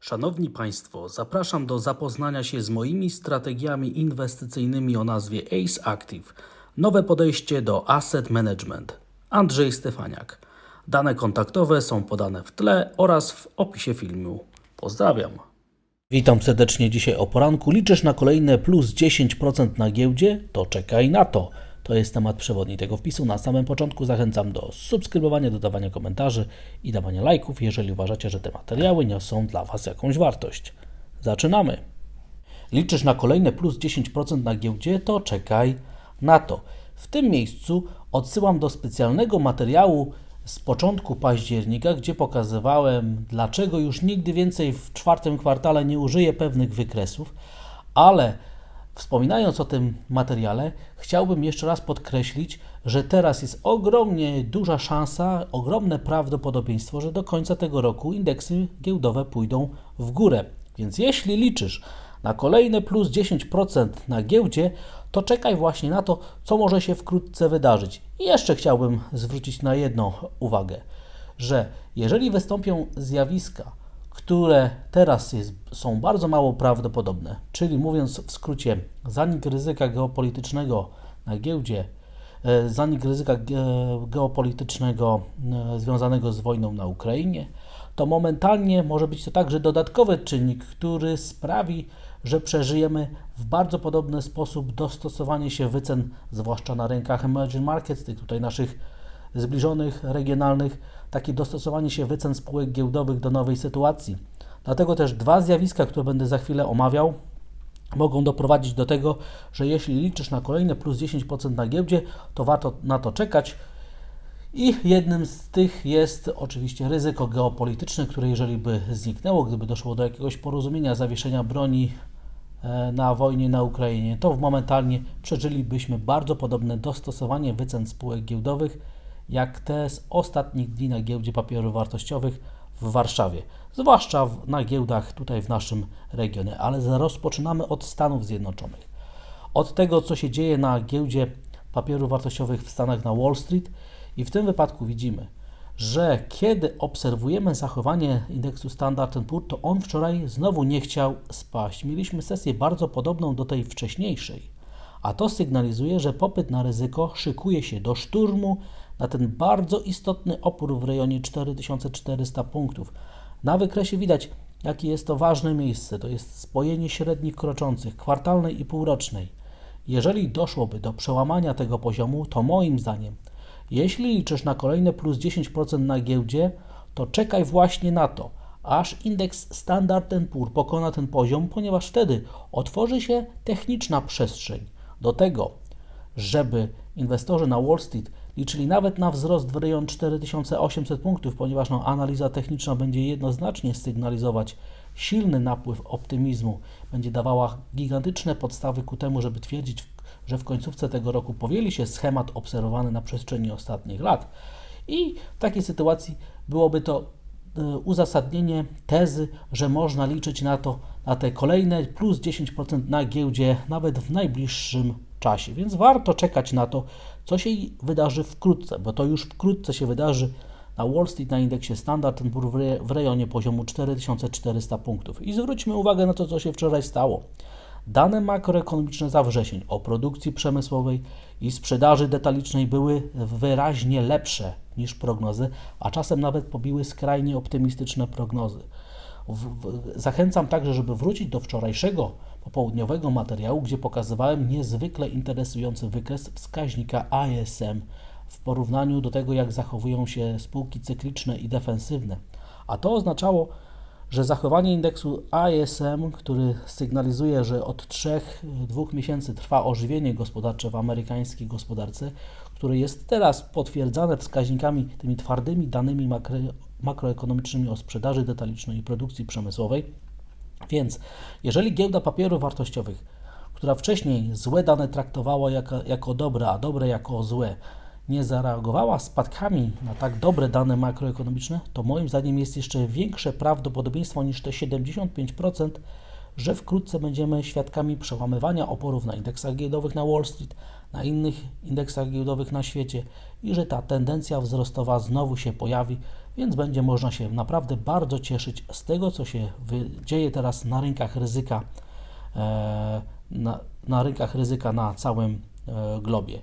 Szanowni Państwo, zapraszam do zapoznania się z moimi strategiami inwestycyjnymi o nazwie ACE Active. Nowe podejście do asset management. Andrzej Stefaniak. Dane kontaktowe są podane w tle oraz w opisie filmu. Pozdrawiam. Witam serdecznie dzisiaj o poranku. Liczysz na kolejne plus 10% na giełdzie? To czekaj na to. To jest temat przewodni tego wpisu. Na samym początku zachęcam do subskrybowania, dodawania komentarzy i dawania lajków, jeżeli uważacie, że te materiały niosą dla Was jakąś wartość. Zaczynamy. Liczysz na kolejne plus 10% na giełdzie? To czekaj na to. W tym miejscu odsyłam do specjalnego materiału z początku października, gdzie pokazywałem, dlaczego już nigdy więcej w czwartym kwartale nie użyję pewnych wykresów, ale Wspominając o tym materiale, chciałbym jeszcze raz podkreślić, że teraz jest ogromnie duża szansa, ogromne prawdopodobieństwo, że do końca tego roku indeksy giełdowe pójdą w górę. Więc jeśli liczysz na kolejne plus 10% na giełdzie, to czekaj właśnie na to, co może się wkrótce wydarzyć. I jeszcze chciałbym zwrócić na jedną uwagę, że jeżeli wystąpią zjawiska, które teraz jest, są bardzo mało prawdopodobne, czyli mówiąc w skrócie, zanik ryzyka geopolitycznego na giełdzie, e, zanik ryzyka ge- geopolitycznego e, związanego z wojną na Ukrainie, to momentalnie może być to także dodatkowy czynnik, który sprawi, że przeżyjemy w bardzo podobny sposób dostosowanie się wycen, zwłaszcza na rynkach emerging markets, tych tutaj naszych zbliżonych, regionalnych, takie dostosowanie się wycen spółek giełdowych do nowej sytuacji. Dlatego też dwa zjawiska, które będę za chwilę omawiał, mogą doprowadzić do tego, że jeśli liczysz na kolejne plus 10% na giełdzie, to warto na to czekać. I jednym z tych jest oczywiście ryzyko geopolityczne, które jeżeli by zniknęło, gdyby doszło do jakiegoś porozumienia, zawieszenia broni e, na wojnie na Ukrainie, to momentalnie przeżylibyśmy bardzo podobne dostosowanie wycen spółek giełdowych, jak te z ostatnich dni na giełdzie papierów wartościowych w Warszawie, zwłaszcza w, na giełdach tutaj w naszym regionie, ale rozpoczynamy od Stanów Zjednoczonych. Od tego, co się dzieje na giełdzie papierów wartościowych w Stanach na Wall Street i w tym wypadku widzimy, że kiedy obserwujemy zachowanie indeksu Standard Poor's, to on wczoraj znowu nie chciał spaść. Mieliśmy sesję bardzo podobną do tej wcześniejszej, a to sygnalizuje, że popyt na ryzyko szykuje się do szturmu na ten bardzo istotny opór w rejonie 4400 punktów. Na wykresie widać, jakie jest to ważne miejsce. To jest spojenie średnich kroczących, kwartalnej i półrocznej. Jeżeli doszłoby do przełamania tego poziomu, to moim zdaniem, jeśli liczysz na kolejne plus 10% na giełdzie, to czekaj właśnie na to, aż indeks Standard Poor pokona ten poziom, ponieważ wtedy otworzy się techniczna przestrzeń do tego, żeby inwestorzy na Wall Street liczyli nawet na wzrost w rejon 4800 punktów, ponieważ no, analiza techniczna będzie jednoznacznie sygnalizować silny napływ optymizmu, będzie dawała gigantyczne podstawy ku temu, żeby twierdzić, że w końcówce tego roku powieli się schemat obserwowany na przestrzeni ostatnich lat. I w takiej sytuacji byłoby to uzasadnienie tezy, że można liczyć na to, na te kolejne plus 10% na giełdzie nawet w najbliższym czasie. Więc warto czekać na to, co się wydarzy wkrótce, bo to już wkrótce się wydarzy na Wall Street na indeksie Standard Poor's w rejonie poziomu 4400 punktów. I zwróćmy uwagę na to, co się wczoraj stało. Dane makroekonomiczne za wrzesień o produkcji przemysłowej i sprzedaży detalicznej były wyraźnie lepsze niż prognozy, a czasem nawet pobiły skrajnie optymistyczne prognozy. W, w, zachęcam także, żeby wrócić do wczorajszego popołudniowego materiału, gdzie pokazywałem niezwykle interesujący wykres wskaźnika ISM w porównaniu do tego, jak zachowują się spółki cykliczne i defensywne. A to oznaczało, że zachowanie indeksu ISM, który sygnalizuje, że od 3-2 miesięcy trwa ożywienie gospodarcze w amerykańskiej gospodarce, które jest teraz potwierdzane wskaźnikami, tymi twardymi danymi makro, makroekonomicznymi o sprzedaży detalicznej i produkcji przemysłowej. Więc jeżeli giełda papierów wartościowych, która wcześniej złe dane traktowała jako, jako dobre, a dobre jako złe, nie zareagowała spadkami na tak dobre dane makroekonomiczne, to moim zdaniem jest jeszcze większe prawdopodobieństwo niż te 75%, że wkrótce będziemy świadkami przełamywania oporów na indeksach giełdowych na Wall Street, na innych indeksach giełdowych na świecie i że ta tendencja wzrostowa znowu się pojawi, więc będzie można się naprawdę bardzo cieszyć z tego, co się dzieje teraz na rynkach ryzyka, e, na, na rynkach ryzyka na całym e, globie.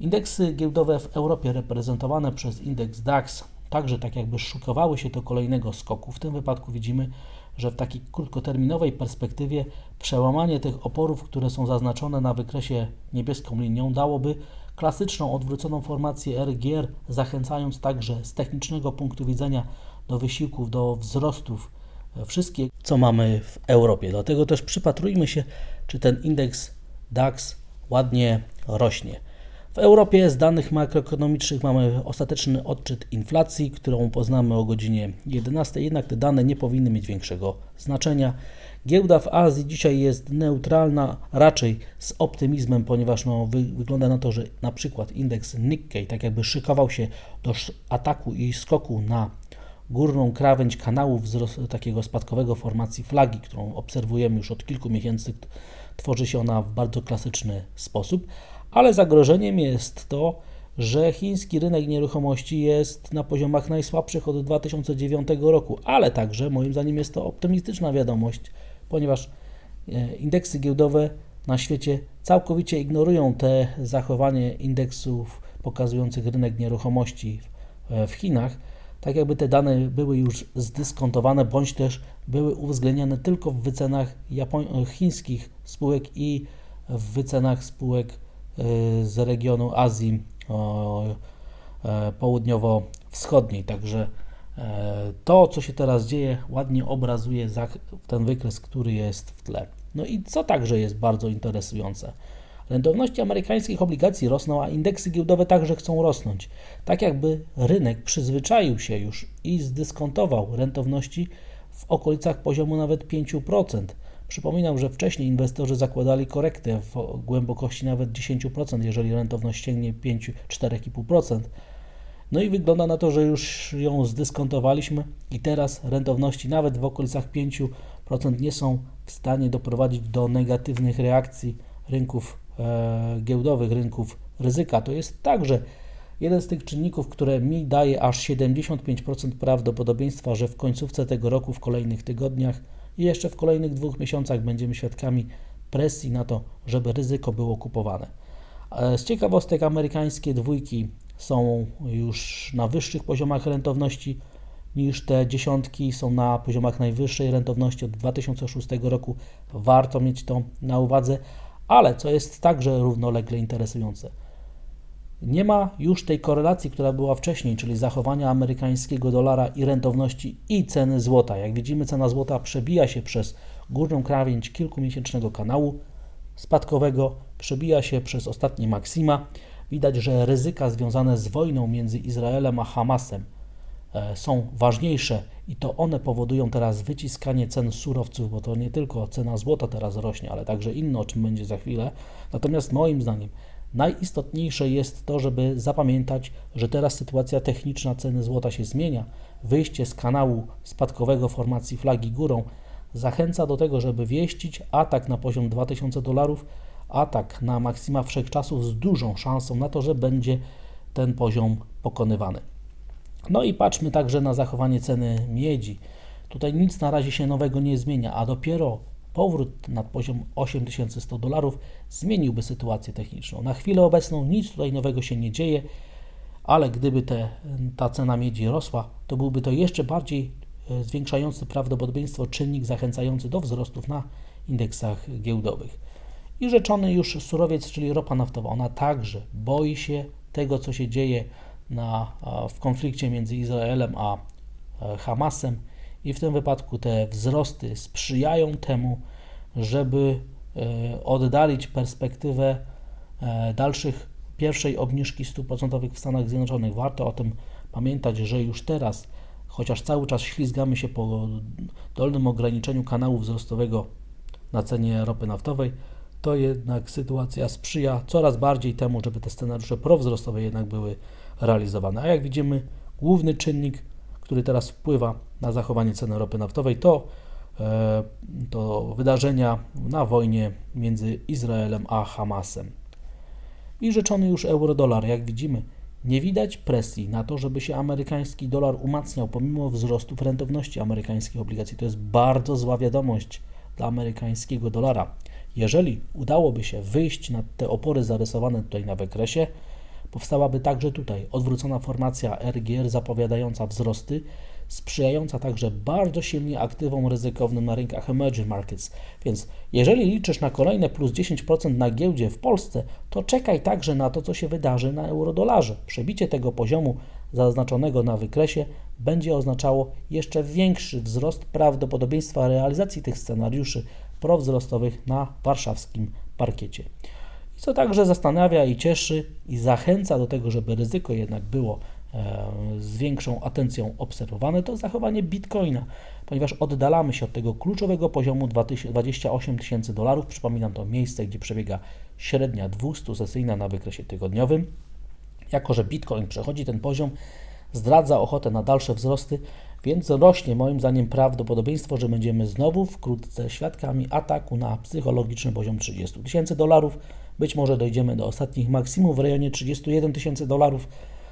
Indeksy giełdowe w Europie reprezentowane przez indeks DAX także tak jakby szykowały się do kolejnego skoku. W tym wypadku widzimy, że w takiej krótkoterminowej perspektywie przełamanie tych oporów, które są zaznaczone na wykresie niebieską linią, dałoby klasyczną odwróconą formację RGR, zachęcając także z technicznego punktu widzenia do wysiłków, do wzrostów e, wszystkie, co mamy w Europie. Dlatego też przypatrujmy się, czy ten indeks DAX ładnie rośnie. W Europie z danych makroekonomicznych mamy ostateczny odczyt inflacji, którą poznamy o godzinie 11, jednak te dane nie powinny mieć większego znaczenia. Giełda w Azji dzisiaj jest neutralna, raczej z optymizmem, ponieważ no, wy, wygląda na to, że na przykład indeks Nikkei tak jakby szykował się do ataku i skoku na górną krawędź kanału takiego spadkowego formacji flagi, którą obserwujemy już od kilku miesięcy. Tworzy się ona w bardzo klasyczny sposób, ale zagrożeniem jest to, że chiński rynek nieruchomości jest na poziomach najsłabszych od 2009 roku, ale także moim zdaniem jest to optymistyczna wiadomość, ponieważ e, indeksy giełdowe na świecie całkowicie ignorują te zachowanie indeksów pokazujących rynek nieruchomości w, e, w Chinach, tak jakby te dane były już zdyskontowane, bądź też były uwzględniane tylko w wycenach chińskich spółek i w wycenach spółek z regionu Azji e, południowo-wschodniej. Także e, to, co się teraz dzieje, ładnie obrazuje ten wykres, który jest w tle. No i co także jest bardzo interesujące. Rentowności amerykańskich obligacji rosną, a indeksy giełdowe także chcą rosnąć. Tak jakby rynek przyzwyczaił się już i zdyskontował rentowności w okolicach poziomu nawet 5%. Przypominam, że wcześniej inwestorzy zakładali korektę w głębokości nawet 10%, jeżeli rentowność sięgnie 5, 4,5%. No i wygląda na to, że już ją zdyskontowaliśmy i teraz rentowności nawet w okolicach 5% nie są w stanie doprowadzić do negatywnych reakcji rynków e, giełdowych, rynków ryzyka. To jest także jeden z tych czynników, które mi daje aż 75% prawdopodobieństwa, że w końcówce tego roku, w kolejnych tygodniach i jeszcze w kolejnych dwóch miesiącach będziemy świadkami presji na to, żeby ryzyko było kupowane. E, Z ciekawostek amerykańskie dwójki są już na wyższych poziomach rentowności niż te dziesiątki, są na poziomach najwyższej rentowności od 2006 roku. Warto mieć to na uwadze, ale co jest także równolegle interesujące, nie ma już tej korelacji, która była wcześniej, czyli zachowania amerykańskiego dolara i rentowności i ceny złota. Jak widzimy, cena złota przebija się przez górną krawędź kilkumiesięcznego kanału spadkowego, przebija się przez ostatnie maksima. Widać, że ryzyka związane z wojną między Izraelem a Hamasem e, są ważniejsze i to one powodują teraz wyciskanie cen surowców, bo to nie tylko cena złota teraz rośnie, ale także inne, o czym będzie za chwilę. Natomiast moim zdaniem najistotniejsze jest to, żeby zapamiętać, że teraz sytuacja techniczna ceny złota się zmienia. Wyjście z kanału spadkowego formacji flagi górą zachęca do tego, żeby wieścić atak na poziom 2000 dolarów, atak na maksima wszechczasów z dużą szansą na to, że będzie ten poziom pokonywany. No i patrzmy także na zachowanie ceny miedzi. Tutaj nic na razie się nowego nie zmienia, a dopiero powrót nad poziom 8100 dolarów zmieniłby sytuację techniczną. Na chwilę obecną nic tutaj nowego się nie dzieje, ale gdyby te, ta cena miedzi rosła, to byłby to jeszcze bardziej e, zwiększający prawdopodobieństwo czynnik zachęcający do wzrostów na indeksach giełdowych. I rzeczony już surowiec, czyli ropa naftowa, ona także boi się tego, co się dzieje na, w konflikcie między Izraelem a e, Hamasem i w tym wypadku te wzrosty sprzyjają temu, żeby e, oddalić perspektywę e, dalszych pierwszej obniżki stóp procentowych w Stanach Zjednoczonych. Warto o tym pamiętać, że już teraz, chociaż cały czas ślizgamy się po dolnym ograniczeniu kanału wzrostowego na cenie ropy naftowej, to jednak sytuacja sprzyja coraz bardziej temu, żeby te scenariusze prowzrostowe jednak były realizowane. A jak widzimy, główny czynnik, który teraz wpływa na zachowanie ceny ropy naftowej, to e, to wydarzenia na wojnie między Izraelem a Hamasem. I rzeczony już euro-dolar, jak widzimy, nie widać presji na to, żeby się amerykański dolar umacniał pomimo wzrostów rentowności amerykańskich obligacji. To jest bardzo zła wiadomość dla amerykańskiego dolara. Jeżeli udałoby się wyjść na te opory zarysowane tutaj na wykresie, powstałaby także tutaj odwrócona formacja RGR zapowiadająca wzrosty, sprzyjająca także bardzo silnie aktywom ryzykownym na rynkach emerging markets. Więc jeżeli liczysz na kolejne plus 10% na giełdzie w Polsce, to czekaj także na to, co się wydarzy na eurodolarze. Przebicie tego poziomu zaznaczonego na wykresie będzie oznaczało jeszcze większy wzrost prawdopodobieństwa realizacji tych scenariuszy prowzrostowych na warszawskim parkiecie. I co także zastanawia i cieszy i zachęca do tego, żeby ryzyko jednak było z większą atencją obserwowane, to zachowanie bitcoina, ponieważ oddalamy się od tego kluczowego poziomu 20 28 tysięcy dolarów. Przypominam to miejsce, gdzie przebiega średnia 200 sesyjna na wykresie tygodniowym. Jako, że bitcoin przechodzi ten poziom, zdradza ochotę na dalsze wzrosty, więc rośnie moim zdaniem prawdopodobieństwo, że będziemy znowu wkrótce świadkami ataku na psychologiczny poziom 30 tysięcy dolarów. Być może dojdziemy do ostatnich maksimum w rejonie 31 tysięcy dolarów.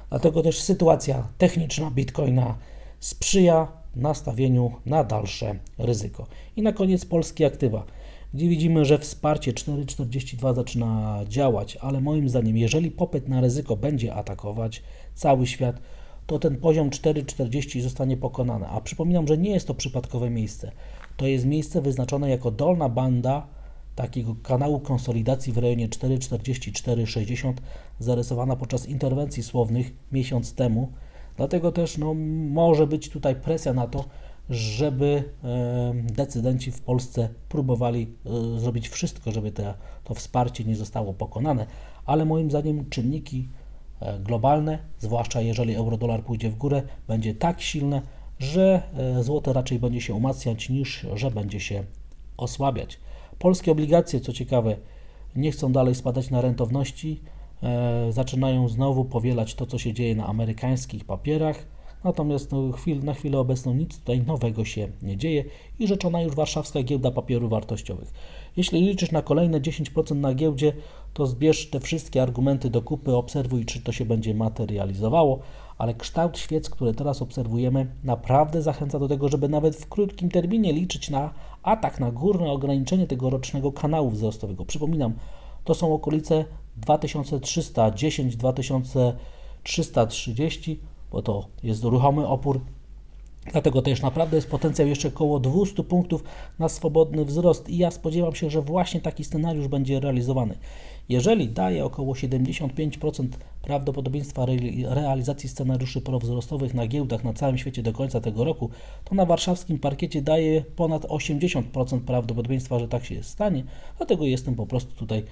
Dlatego też sytuacja techniczna Bitcoina sprzyja nastawieniu na dalsze ryzyko. I na koniec polskie aktywa, gdzie widzimy, że wsparcie 4,42 zaczyna działać, ale moim zdaniem, jeżeli popyt na ryzyko będzie atakować cały świat, to ten poziom 4,40 zostanie pokonany. A przypominam, że nie jest to przypadkowe miejsce. To jest miejsce wyznaczone jako dolna banda takiego kanału konsolidacji w rejonie 4,44,60 zarysowana podczas interwencji słownych miesiąc temu. Dlatego też no, może być tutaj presja na to, żeby e, decydenci w Polsce próbowali e, zrobić wszystko, żeby te, to wsparcie nie zostało pokonane, ale moim zdaniem czynniki e, globalne, zwłaszcza jeżeli euro-dolar pójdzie w górę, będzie tak silne, że złote raczej będzie się umacniać niż że będzie się osłabiać. Polskie obligacje, co ciekawe, nie chcą dalej spadać na rentowności, e, zaczynają znowu powielać to, co się dzieje na amerykańskich papierach. Natomiast no, chwil, na chwilę obecną nic tutaj nowego się nie dzieje i rzeczona już warszawska giełda papierów wartościowych. Jeśli liczysz na kolejne 10% na giełdzie, to zbierz te wszystkie argumenty do kupy, obserwuj, czy to się będzie materializowało, ale kształt świec, które teraz obserwujemy, naprawdę zachęca do tego, żeby nawet w krótkim terminie liczyć na atak na górne ograniczenie tego rocznego kanału wzrostowego. Przypominam, to są okolice 2310-2330, bo to jest ruchomy opór. Dlatego też naprawdę jest potencjał jeszcze około 200 punktów na swobodny wzrost i ja spodziewam się, że właśnie taki scenariusz będzie realizowany. Jeżeli daje około 75% prawdopodobieństwa realizacji scenariuszy prowzrostowych na giełdach na całym świecie do końca tego roku, to na warszawskim parkiecie daje ponad 80% prawdopodobieństwa, że tak się stanie. Dlatego jestem po prostu tutaj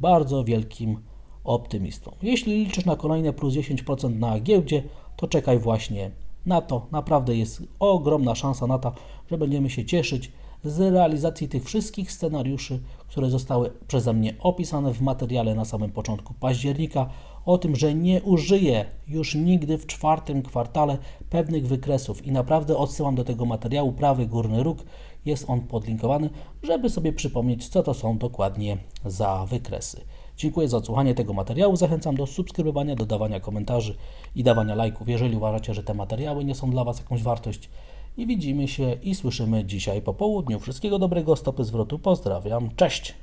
bardzo wielkim optymistą. Jeśli liczysz na kolejne plus 10% na giełdzie, to czekaj właśnie na to. Naprawdę jest ogromna szansa na to, że będziemy się cieszyć z realizacji tych wszystkich scenariuszy, które zostały przeze mnie opisane w materiale na samym początku października, o tym, że nie użyję już nigdy w czwartym kwartale pewnych wykresów i naprawdę odsyłam do tego materiału prawy górny róg, jest on podlinkowany, żeby sobie przypomnieć, co to są dokładnie za wykresy. Dziękuję za odsłuchanie tego materiału. Zachęcam do subskrybowania, dodawania komentarzy i dawania lajków, jeżeli uważacie, że te materiały nie są dla Was jakąś wartość. I widzimy się i słyszymy dzisiaj po południu. Wszystkiego dobrego, stopy zwrotu. Pozdrawiam. Cześć!